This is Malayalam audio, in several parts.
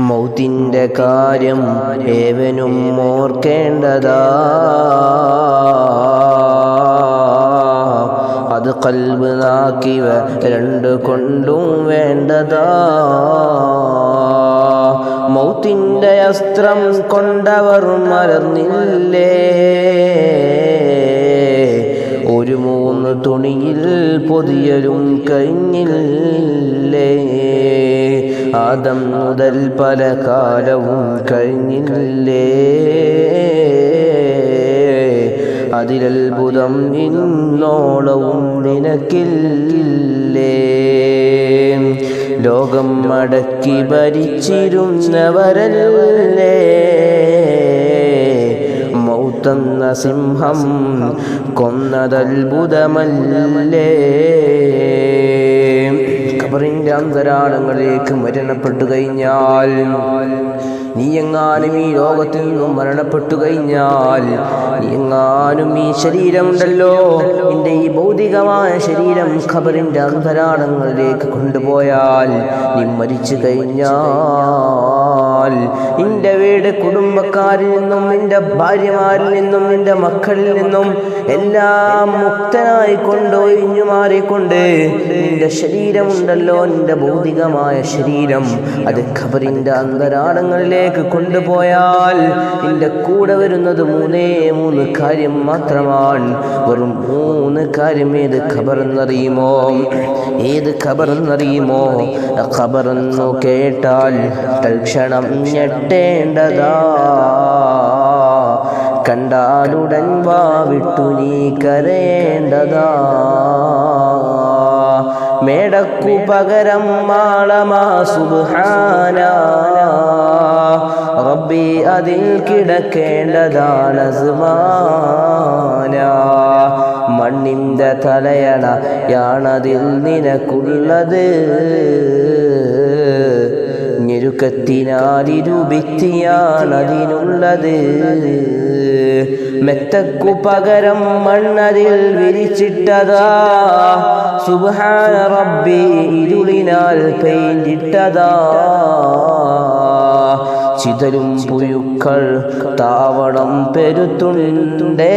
മൗത്തിന്റെ കാര്യം ഏവനും ഓർക്കേണ്ടതാ. അത് കൽബ് നാക്കിവ രണ്ടു കൊണ്ടും വേണ്ടതാ. മൗത്തിന്റെ അസ്ത്രം കൊണ്ടവർ മറന്നില്ലേ ഒരു മൂന്ന് തുണിയിൽ പൊതിയലും കഴിഞ്ഞില്ലേ? ആദം മുതൽ പല കാലവും കഴിഞ്ഞില്ലേ? അതിലത്ഭുതം ഇന്നോളവും നിനക്കില്ലേ? ലോകം മടക്കി ഭരിച്ചിരുന്നവരല്ലേ? മൗത്തെന്ന സിംഹം കൊന്നതത്ഭുതമല്ലേ? ഖബറിന്റെ അന്തരാളങ്ങളിലേക്ക് മരണപ്പെട്ടു കഴിഞ്ഞാൽ നീ എങ്ങാനും ഈ ലോകത്തിൽ നിന്നും മരണപ്പെട്ടു കഴിഞ്ഞാൽ നീ എങ്ങാനും ഈ ശരീരമുണ്ടല്ലോ. നിന്റെ ഈ ഭൗതികമായ ശരീരം ഖബറിന്റെ അന്തരാളങ്ങളിലേക്ക് കൊണ്ടുപോയാൽ നീ മരിച്ചു കഴിഞ്ഞാൽ നിന്റെ വീട് കുടുംബക്കാരിൽ നിന്നും നിന്റെ ഭാര്യമാരിൽ നിന്നും നിന്റെ മക്കളിൽ നിന്നും എല്ലാം മുക്തനായി കൊണ്ടൊഴിഞ്ഞു മാറിക്കൊണ്ട് നിന്റെ ശരീരമുണ്ടല്ലോ നിന്റെ ഭൗതികമായ ശരീരം. അത് ഖബറിന്റെ അന്തരാളങ്ങളിലേക്ക് കൊണ്ടുപോയാൽ എന്റെ കൂടെ വരുന്നത് മൂന്നേ മൂന്ന് കാര്യം മാത്രമാണ്. വെറും മൂന്ന് കാര്യം ഏത് ഖബറെന്നറിയുമോ? ഏത് ഖബറെന്നറിയുമോ? ഖബറെന്നു കേട്ടാൽ തൽക്ഷണം ഞെട്ടേണ്ടതാ. കണ്ടാലുടൻ വാവിട്ടു നീ കരയേണ്ടതാ. മേടക്കു പകരം മാളമാ റബ്ബി അതിൽ കിടക്കേണ്ടതാണ് സുമാന മണ്ണിന്റെ തലയണ യാണതിൽ നിനക്കുള്ളത്. ഞെരുക്കത്തിനാലിരുഭിത്തിയാണതിനുള്ളത് മെത്തക്കു പകരം മണ്ണതിൽ വിരിച്ചിട്ടതാ. സുബ്ഹാന റബ്ബി ഇരുളിനാൽ പെയിന്റിട്ടതാ. ചിതരും പുയുക്കൾ താവണം പെരുത്തുണ്ടേ.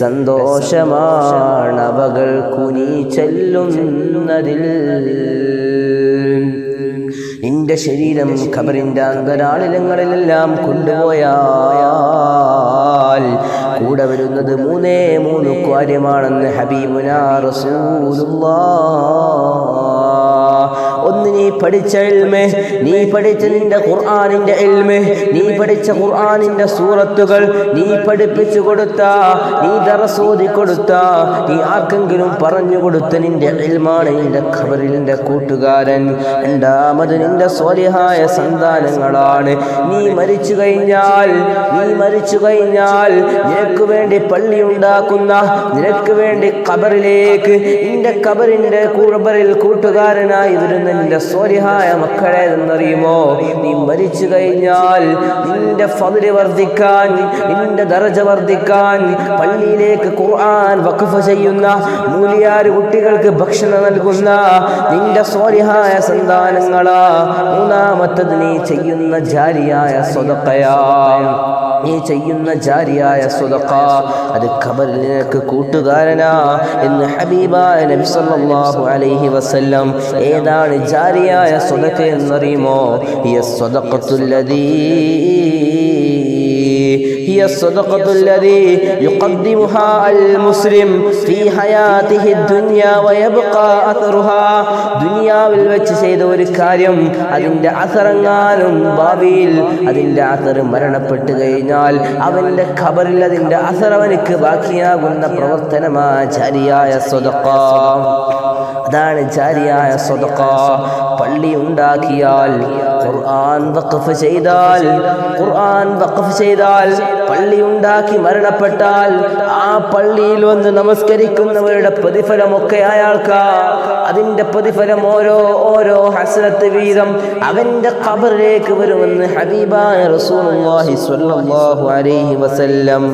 സന്തോഷമാണവകൾ കുനി ചെല്ലുന്നതിൽ നിന്റെ ശരീരം ഖബറിന്റെ അന്തരാളിലങ്ങളിലെല്ലാം കൊണ്ടുപോയാൽ കൂടെ വരുന്നത് മൂന്നേ മൂന്ന് കാര്യമാണെന്ന് ഹബീബുന റസൂലുള്ളാ ഒന്ന് നീ പഠിച്ച എൽമേ നീ പഠിച്ച നിന്റെ ഖുർആനിന്റെ എൽമേ നീ പഠിച്ച ഖുർആനിന്റെ സൂറത്തുകൾ നീ പഠിപ്പിച്ചു കൊടുത്ത നീ ദറസോതി കൊടുത്ത നീ ആർക്കെങ്കിലും പറഞ്ഞു കൊടുത്ത നിന്റെ എൽമാണ് നിന്റെ ഖബറിന്റെ കൂട്ടുകാരൻ. രണ്ടാമത് നിന്റെ സ്വലിഹായ സന്താനങ്ങളാണ്. നീ മരിച്ചു കഴിഞ്ഞാൽ നീ മരിച്ചു കഴിഞ്ഞാൽ വേണ്ടി പള്ളി ഉണ്ടാക്കുന്ന നിനക്ക് വേണ്ടി കബറിലേക്ക് നിന്റെ കബറിന്റെ കൂടബറിൽ കൂട്ടുകാരനായി വരുന്ന നിന്റെ സ്വരിഹായ മക്കളെ എന്നറിയുമോ? നീ മരിച്ചു കഴിഞ്ഞാൽ നിന്റെ ഫതിൽ വർദ്ധിക്കാൻ നിന്റെ ദർജ വർദ്ധിക്കാൻ പള്ളിയിലേക്ക് ഖുർആൻ വഖഫ് ചെയ്യുന്ന മൂലിയാർ കുട്ടികൾക്ക് ഭക്ഷണം നൽകുന്ന നിന്റെ സ്വരിഹായ സന്താനങ്ങളാ മൂന്നാമത്തത് നീ ചെയ്യുന്ന ജാരിയായ സ്വതക്കയാ. നീ ചെയ്യുന്ന ജാരിയായ സ്വതക്ക അത് ഖബറിൽ നിനക്ക് കൂട്ടുകാരനാ. എന്ന് ഹബീബായ നബി സല്ലല്ലാഹു അലൈഹി വസല്ലം ഏതാണ് ജാരിയായ സ്വതക്ക എന്നറിയുമോ? ഈ സ്വതക്കത്തുല്ലതീ هي الصدقة الذي يقدمها المسلم في حياته الدنيا ويبقى أثرها ദുനിയാവിൽ വെച്ച് ചെയ്ത ഒരു കാര്യം അതിൻ്റെ അസറങ്ങാനും ഭാവിയിൽ അതിൻ്റെ അസർ മരണപ്പെട്ട് കഴിഞ്ഞാൽ അവൻ്റെ ഖബറിൽ അതിൻ്റെ അസർ അവനിക്ക് ബാക്കിയാകുന്ന പ്രവർത്തനമാ ചാരിയായ സ്വതക്ക അതാണ് ജാരിയായ സ്വതക്ക. പള്ളി ഉണ്ടാക്കിയാൽ ഖുർആൻ വഖഫ് ചെയ്താൽ ഖുർആൻ വഖഫ് ചെയ്താൽ പള്ളി ഉണ്ടാക്കി മരണപ്പെട്ടാൽ ആ പള്ളിയിൽ വന്ന് നമസ്കരിക്കുന്നവരുടെ പ്രതിഫലമൊക്കെ അയാൾക്ക്. അതിന്റെ പ്രതിഫലം ഓരോ ഓരോ ഹസരത്ത് വീതം അവന്റെ ഖബറിലേക്ക് വരുമെന്ന് ഹബീബായ റസൂലുള്ളാഹി സ്വല്ലല്ലാഹു അലൈഹി വസല്ലം